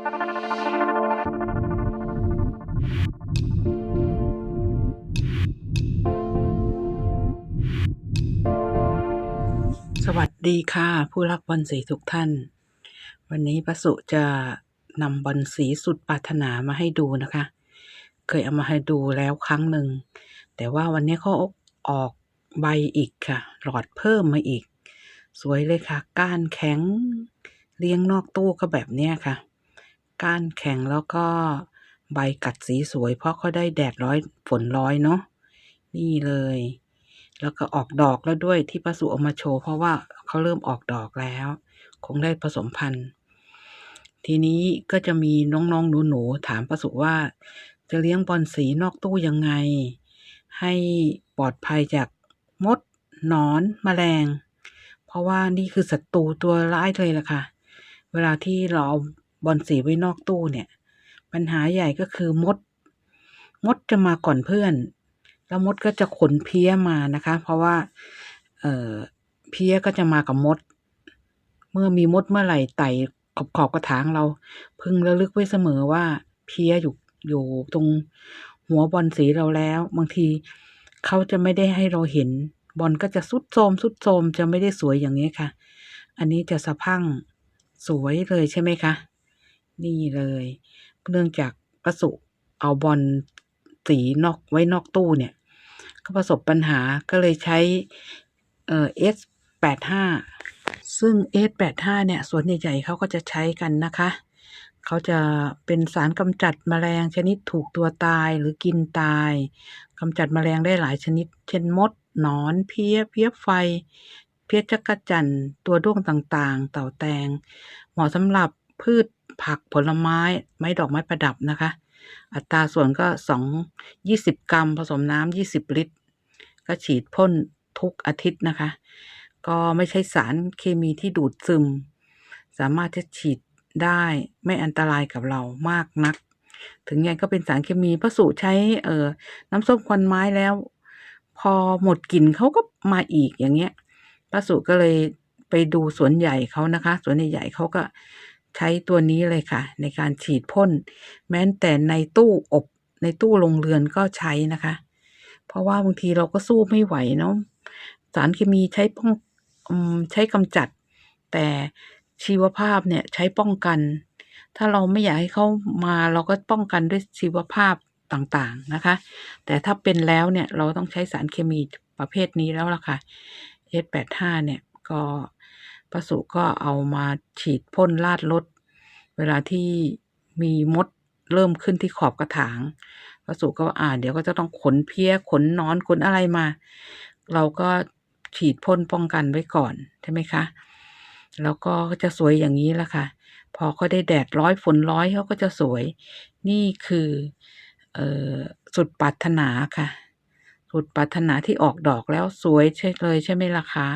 สวัสดีค่ะ ผู้รักบอลสีทุกท่าน วันนี้ประสุจะนำบอลสีสุดปรารถนามาให้ดูนะคะ เคยเอามาให้ดูแล้วครั้งหนึ่ง แต่ว่าวันนี้เขาออกใบอีกค่ะ หลอดเพิ่มมาอีก สวยเลยค่ะ ก้านแข็ง เลี้ยงนอกตู้ก็แบบนี้ค่ะ ก้านแข็งแล้วก็ใบกัดสีสวย เพราะเขาได้แดดร้อยฝนร้อยเนาะนี่เลย แล้วก็ออกดอกแล้วด้วยที่ป้าสุเอามาโชว์เพราะว่าเขาเริ่มออกดอกแล้ว คงได้ผสมพันธุ์ ทีนี้ก็จะมีน้องๆหนูๆถามป้าสุว่า จะเลี้ยงบอลสีนอกตู้ยังไง ให้ปลอดภัยจากมดหนอนแมลง เพราะว่านี่คือศัตรูตัวร้ายเลยล่ะค่ะ เวลาที่เราเอา บอลสีไว้นอกตู้เนี่ย ปัญหาใหญ่ก็คือมด มดจะมาก่อนเพื่อน แล้วมดก็จะขนเพี้ยมานะคะ เพราะว่า เอ่อเพี้ยก็จะมากับมด เมื่อมีมดเมื่อไหร่ไต่ขอบขอบกระถางเรา พึงระลึกไว้เสมอว่าเพี้ยอยู่อยู่ตรงหัวบอลสีเราแล้ว บางทีเขาจะไม่ได้ให้เราเห็น บอลก็จะสุดโทมสุดโทมจะไม่ได้สวยอย่างนี้ค่ะ อันนี้จะสะพังสวยเลยใช่ไหมคะ นี่เลยเนื่องจากประสุเอาบอลสีนอกไว้นอกตู้เนี่ย ก็ประสบปัญหาก็เลยใช้เอ่อ S85 ซึ่ง S85 เนี่ยส่วนใหญ่ๆเขาก็จะใช้กันนะคะ เขาจะเป็นสารกำจัดแมลงชนิดถูกตัวตายหรือกินตายกำจัดแมลงได้หลายชนิด เช่นมดหนอนเพี้ยเพี้ยไฟ เพี้ยจักรจันตัวด้วงต่างๆ เต่าแตง เหมาะสำหรับพืช ผักผลไม้ ไม้ดอกไม้ประดับนะคะ อัตราส่วนก็สองยี่สิบกรัม ผสมน้ำยี่สิบลิตร ก็ฉีดพ่นทุกอาทิตย์นะคะ ก็ไม่ใช่สารเคมีที่ดูดซึม สามารถจะฉีดได้ไม่อันตรายกับเรามากนัก ถึงไงก็เป็นสารเคมีพระสุใช้เอ่อน้ำส้มควันไม้แล้ว พอหมดกลิ่นเขาก็มาอีกอย่างเงี้ยพระสุก็เลยไปดูสวนใหญ่เขานะคะ สวนใหญ่ๆเขาก็ ใช้ตัวนี้เลยค่ะ ในการฉีดพ่น แม้แต่ในตู้อบในตู้โรงเรือนก็ใช้นะคะ เพราะว่าบางทีเราก็สู้ไม่ไหวเนาะสารเคมีใช้ป้องอใช้กำจัด แต่ชีวภาพเนี่ยใช้ป้องกัน ถ้าเราไม่อยากให้เขามาเราก็ป้องกันด้วยชีวภาพต่างๆนะคะ แต่ถ้าเป็นแล้วเนี่ยเราต้องใช้สารเคมีประเภทนี้แล้วล่ะค่ะ S85 เนี่ยก็ ประสุก็เอามาฉีดพ่นลาดรถเวลาที่มีมดเริ่มขึ้นที่ขอบกระถางประสุก็อ่า เดี๋ยวก็จะต้องขนเพี้ยขนนอนขนอะไรมา เราก็ฉีดพ่นป้องกันไว้ก่อนใช่ไหมคะ แล้วก็จะสวยอย่างนี้ละค่ะ พอเขาได้แดดร้อยฝนร้อยเขาก็จะสวย นี่คือออสุดปรารถนาค่ะ สุดปรารถนาที่ออกดอกแล้วสวยใช่เลยใช่ไหมล่ะคะ